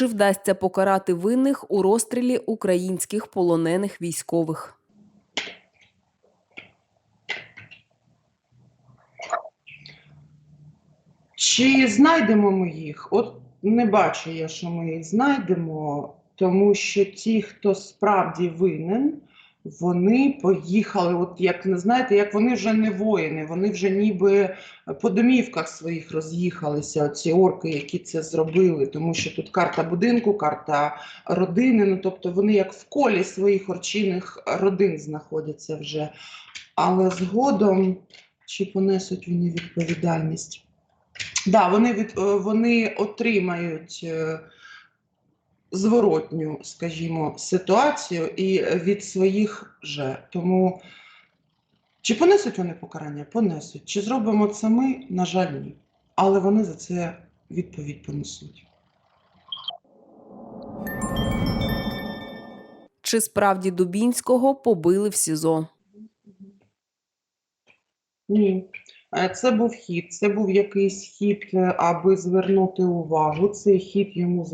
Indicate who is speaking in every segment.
Speaker 1: Чи вдасться покарати винних у розстрілі українських полонених військових?
Speaker 2: Чи знайдемо ми їх? От не бачу я, що ми їх знайдемо, тому що ті, хто справді винен, вони поїхали, от як не знаєте, як вони вже не воїни, вони вже ніби по домівках своїх роз'їхалися, ці орки, які це зробили, тому що тут карта будинку, карта родини. Ну тобто вони як в колі своїх орчинних родин знаходяться вже. Але згодом чи понесуть вони відповідальність? Да, вони від е, вони отримають е, зворотню, скажімо, ситуацію і від своїх же. Тому чи понесуть вони покарання? Понесуть. Чи зробимо це ми? На жаль, ні. Але вони за це відповідь понесуть.
Speaker 1: Чи справді Дубінського побили в СІЗО?
Speaker 2: Ні. Е, Це був хід, це був якийсь хід, е, аби звернути увагу. Цей хід йому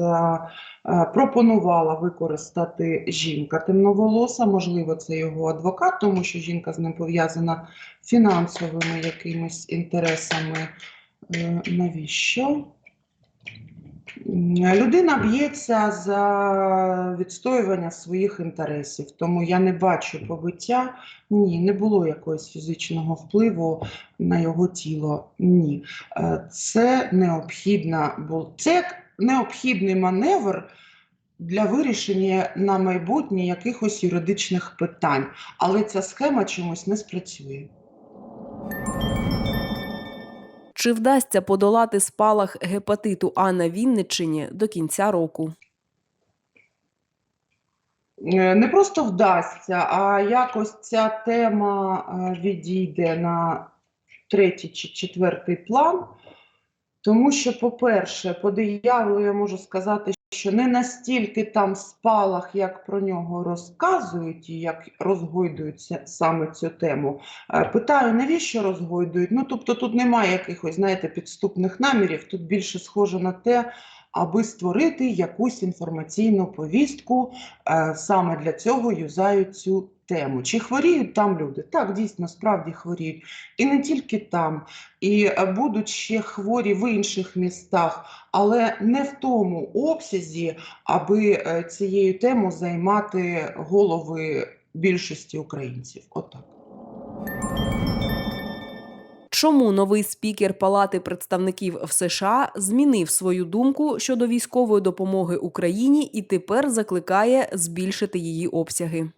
Speaker 2: запропонувала використати жінка темноволоса. Можливо, це його адвокат, тому що жінка з ним пов'язана фінансовими якимись інтересами. Е, Навіщо? Людина б'ється за відстоювання своїх інтересів, тому я не бачу побиття. Ні, не було якогось фізичного впливу на його тіло. Ні. Е, Це необхідна бу- це необхідний маневр для вирішення на майбутнє якихось юридичних питань, але ця схема чомусь не спрацює.
Speaker 1: Чи вдасться подолати спалах гепатиту А на Вінниччині до кінця року?
Speaker 2: Е, Не просто вдасться, а якось ця тема е, відійде на третій чи четвертий план. Тому що, по-перше, по дияволу я можу сказати, що не настільки там спалах, як про нього розказують і як розгойдуються саме цю тему. Е, Питаю, навіщо розгойдують? Ну, тобто тут немає якихось, знаєте, підступних намірів, тут більше схоже на те, аби створити якусь інформаційну повістку, е, саме для цього юзають цю тему. Чи хворіють там люди? Так, дійсно, справді хворіють. І не тільки там, і е, будуть ще хворі в інших містах, але не в тому обсязі, аби е, цією темою займати голови більшості українців. Отак.
Speaker 1: Чому новий спікер Палати представників в США змінив свою думку щодо військової допомоги Україні і тепер закликає збільшити її обсяги?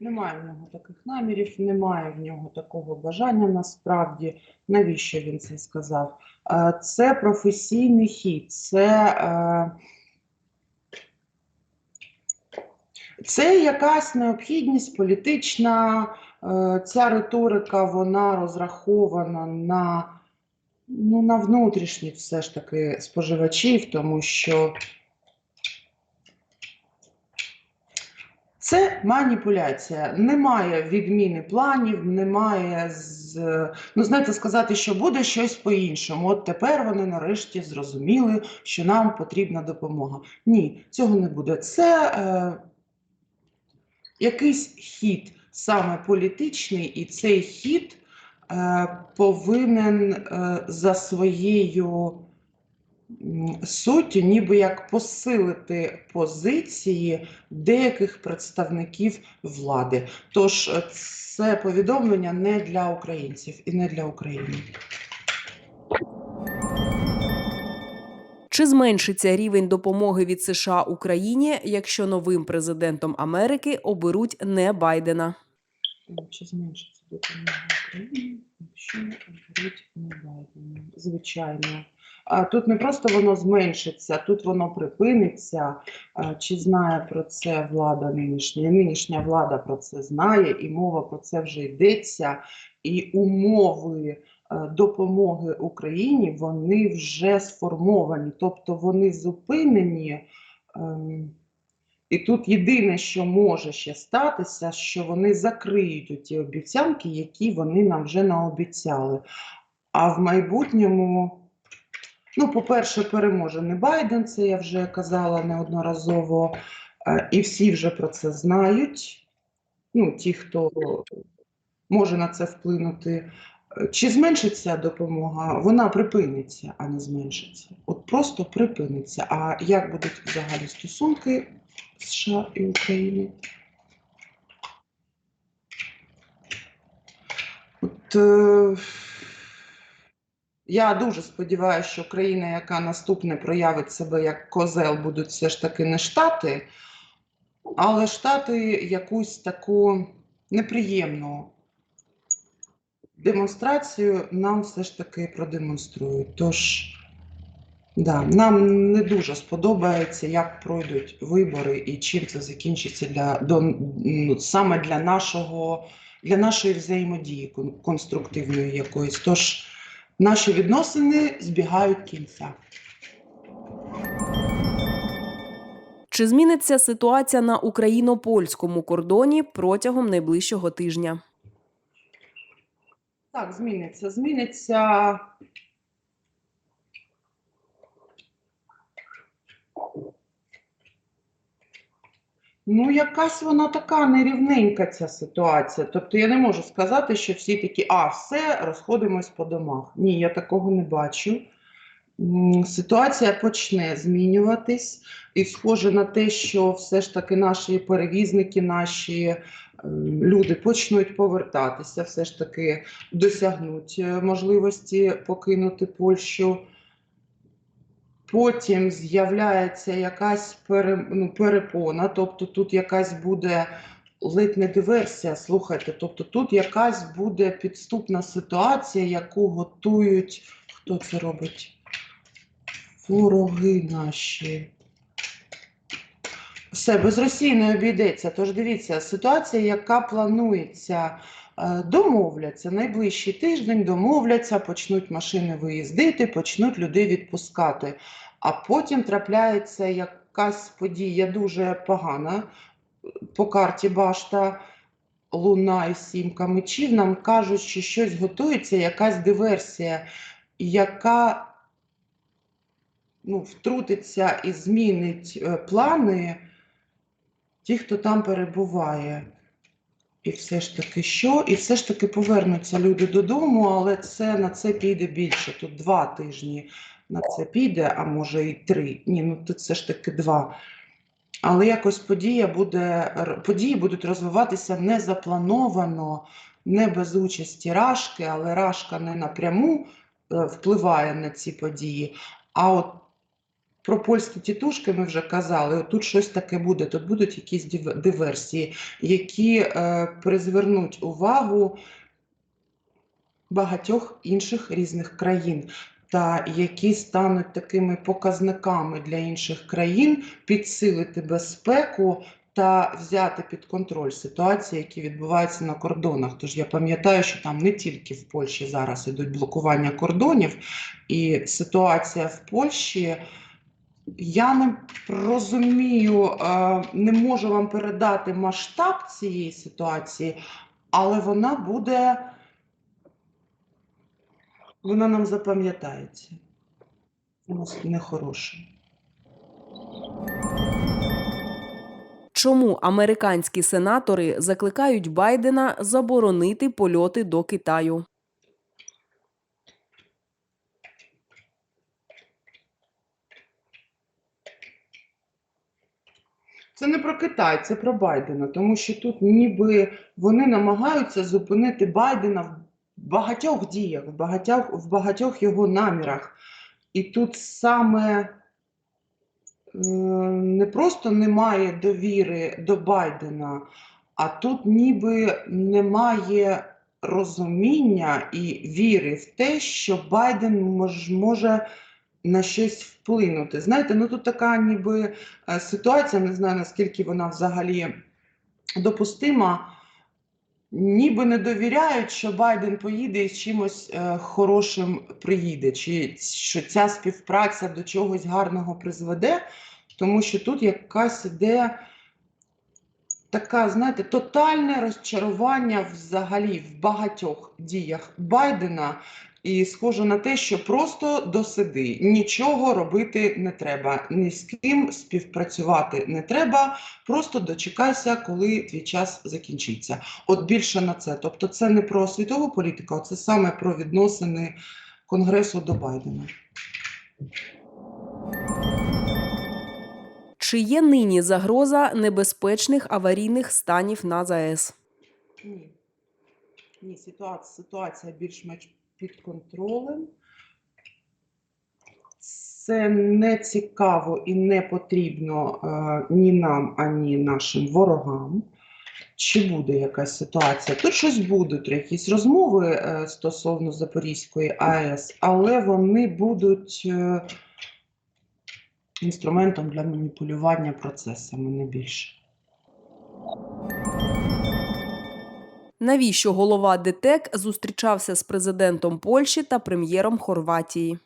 Speaker 2: Немає в нього таких намірів, немає в нього такого бажання насправді. Навіщо він це сказав? Е, Це професійний хід, це, е, це якась необхідність політична. Е, Ця риторика вона розрахована на, ну, на внутрішніх все ж таки споживачів, тому що Це маніпуляція. Немає відміни планів, немає з ну знаєте, сказати, що буде щось по-іншому. От тепер вони нарешті зрозуміли, що нам потрібна допомога. Ні, цього не буде. Це е, якийсь хід саме політичний, і цей хід е, повинен е, за своєю м, суттю, ніби як посилити позиції деяких представників влади. Тож е, це повідомлення не для українців і не для України.
Speaker 1: Чи зменшиться рівень допомоги від США Україні, якщо новим президентом Америки оберуть не Байдена?
Speaker 2: Чи зменшиться допомога Україні, якщо оберуть не Байдена? Звичайно. Тут не просто воно зменшиться, тут воно припиниться. Чи знає про це влада нинішня? Нинішня влада про це знає, і мова про це вже йдеться. І умови е, допомоги Україні вони вже сформовані, тобто вони зупинені. ем, І тут єдине, що може ще статися, що вони закриють ті обіцянки, які вони нам вже наобіцяли. А в майбутньому, ну, по-перше, переможе не Байден, це я вже казала неодноразово, е, і всі вже про це знають. Ну, ті, хто може на це вплинути. Чи зменшиться допомога? Вона припиниться, а не зменшиться. От просто припиниться. А як будуть взагалі стосунки США і України? От, е, я дуже сподіваюся, що країна, яка наступне проявить себе як козел, будуть все ж таки не Штати, але Штати якусь таку неприємну демонстрацію нам все ж таки продемонструють. Тож, да, нам не дуже сподобається, як пройдуть вибори і чим це закінчиться для, до, ну, саме для, нашого, для нашої взаємодії конструктивної якоїсь. Тож, наші відносини збігають кінця.
Speaker 1: Чи зміниться ситуація на україно-польському кордоні протягом найближчого тижня?
Speaker 2: Так, зміниться. Зміниться. Ну, якась вона така нерівненька ця ситуація. Тобто я не можу сказати, що всі такі, а, все, розходимось по домах. Ні, я такого не бачу. Ситуація почне змінюватись, і схоже на те, що все ж таки наші перевізники, наші е, люди почнуть повертатися, все ж таки досягнуть е, можливості покинути Польщу. Потім з'являється якась пере, ну, перепона, тобто тут якась буде ледь диверсія, слухайте, тобто тут якась буде підступна ситуація, яку готують. Хто це робить? Вороги наші. Все, без Росії не обійдеться. Тож дивіться, ситуація, яка планується, домовляться найближчий тиждень, домовляться, почнуть машини виїздити, почнуть людей відпускати. А потім трапляється якась подія дуже погана по карті Башта. Луна і сімка мечів нам кажуть, що щось готується, якась диверсія, яка ну, втрутиться і змінить е, плани ті, хто там перебуває. І все ж таки що? І все ж таки повернуться люди додому, але це на це піде більше. Тут два тижні на це піде, а може і три. Ні, ну тут все ж таки два. Але якось подія буде, події будуть розвиватися не заплановано, не без участі Рашки, але Рашка не напряму е, впливає на ці події. А от про польські тітушки ми вже казали. Тут щось таке буде. Тут будуть якісь диверсії, які е, призвернуть увагу багатьох інших різних країн. Та які стануть такими показниками для інших країн підсилити безпеку та взяти під контроль ситуації, які відбуваються на кордонах. Тож я пам'ятаю, що там не тільки в Польщі зараз ідуть блокування кордонів, і ситуація в Польщі. Я не розумію, е, не можу вам передати масштаб цієї ситуації, але вона буде, вона нам запам'ятається. Нехороша.
Speaker 1: Чому американські сенатори закликають Байдена заборонити польоти до Китаю?
Speaker 2: Це не про Китай, це про Байдена, тому що тут ніби вони намагаються зупинити Байдена в багатьох діях, в багатьох, в багатьох його намірах. І тут саме е, не просто немає довіри до Байдена, а тут ніби немає розуміння і віри в те, що Байден мож, може на щось вплинути. Знаєте, ну тут така ніби е, ситуація, не знаю наскільки вона взагалі допустима. Ніби не довіряють, що Байден поїде і з чимось е, хорошим приїде, чи що ця співпраця до чогось гарного призведе, тому що тут якась іде така, знаєте, тотальне розчарування взагалі в багатьох діях Байдена. І схоже на те, що просто досиди, нічого робити не треба, ні з ким співпрацювати не треба. Просто дочекайся, коли твій час закінчиться. От більше на це. Тобто, це не про світову політику, а це саме про відносини Конгресу до Байдена.
Speaker 1: Чи є нині загроза небезпечних аварійних станів на ЗАЕС?
Speaker 2: Ні. Ні, ситуація, ситуація більш-менш під контролем. Це не цікаво і не потрібно е, ні нам, ані нашим ворогам. Чи буде якась ситуація? Тут щось будуть, якісь розмови е, стосовно Запорізької АЕС, але вони будуть е, інструментом для маніпулювання процесами, не більше.
Speaker 1: Навіщо голова ДТЕК зустрічався з президентом Польщі та прем'єром Хорватії?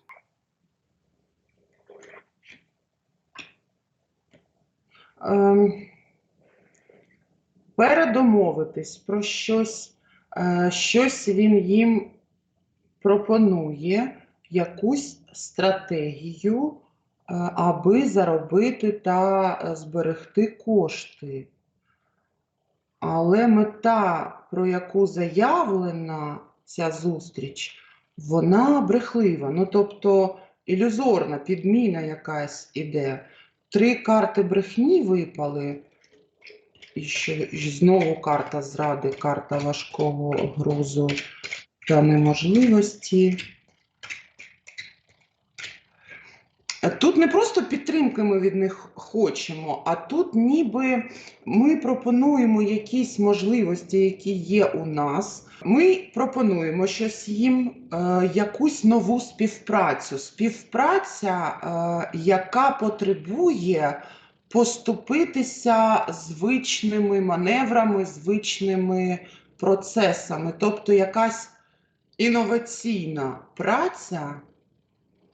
Speaker 2: Ем, передомовитись про щось, е, щось він їм пропонує, якусь стратегію, е, аби заробити та е, зберегти кошти. Але мета, про яку заявлена ця зустріч, вона брехлива. Ну, тобто ілюзорна підміна якась іде. Три карти брехні випали. І ще знову карта зради, карта важкого грузу та неможливості. Е, Тут не просто підтримки ми від них хочемо, а тут ніби ми пропонуємо якісь можливості, які є у нас. Ми пропонуємо щось їм, е, якусь нову співпрацю. Співпраця, е, яка потребує поступитися звичними маневрами, звичними процесами, тобто якась інноваційна праця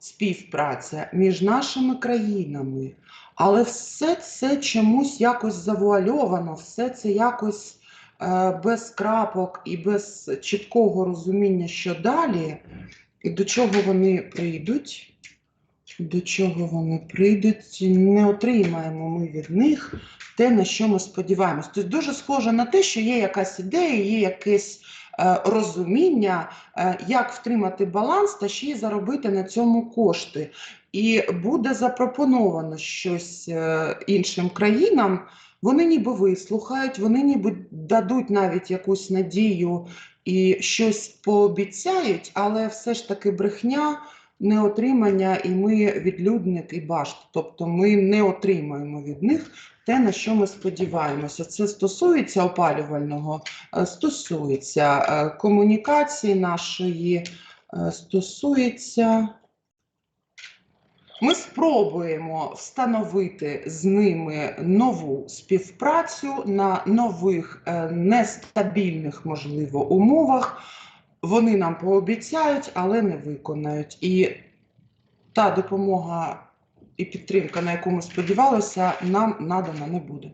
Speaker 2: співпраця між нашими країнами. Але все це чомусь якось завуальовано, все це якось е, без крапок і без чіткого розуміння, що далі, і до чого вони прийдуть. До чого вони прийдуть, не отримаємо ми від них те, на що ми сподіваємось. Тобто дуже схоже на те, що є якась ідея, є якесь розуміння, е, як втримати баланс та ще й заробити на цьому кошти. І буде запропоновано щось е, іншим країнам. Вони ніби вислухають, вони ніби дадуть навіть якусь надію і щось пообіцяють, але все ж таки брехня, неотримання, і ми відлюдник і башт. Тобто ми не отримаємо від них те, на що ми сподіваємося. Це стосується опалювального, е, стосується е, комунікації нашої, е, стосується. Ми спробуємо встановити з ними нову співпрацю на нових нестабільних, можливо, умовах. Вони нам пообіцяють, але не виконають. І та допомога і підтримка, на яку ми сподівалися, нам надана не буде.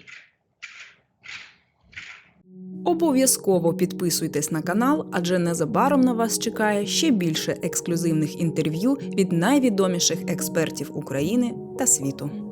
Speaker 1: Обов'язково підписуйтесь на канал, адже незабаром на вас чекає ще більше ексклюзивних інтерв'ю від найвідоміших експертів України та світу.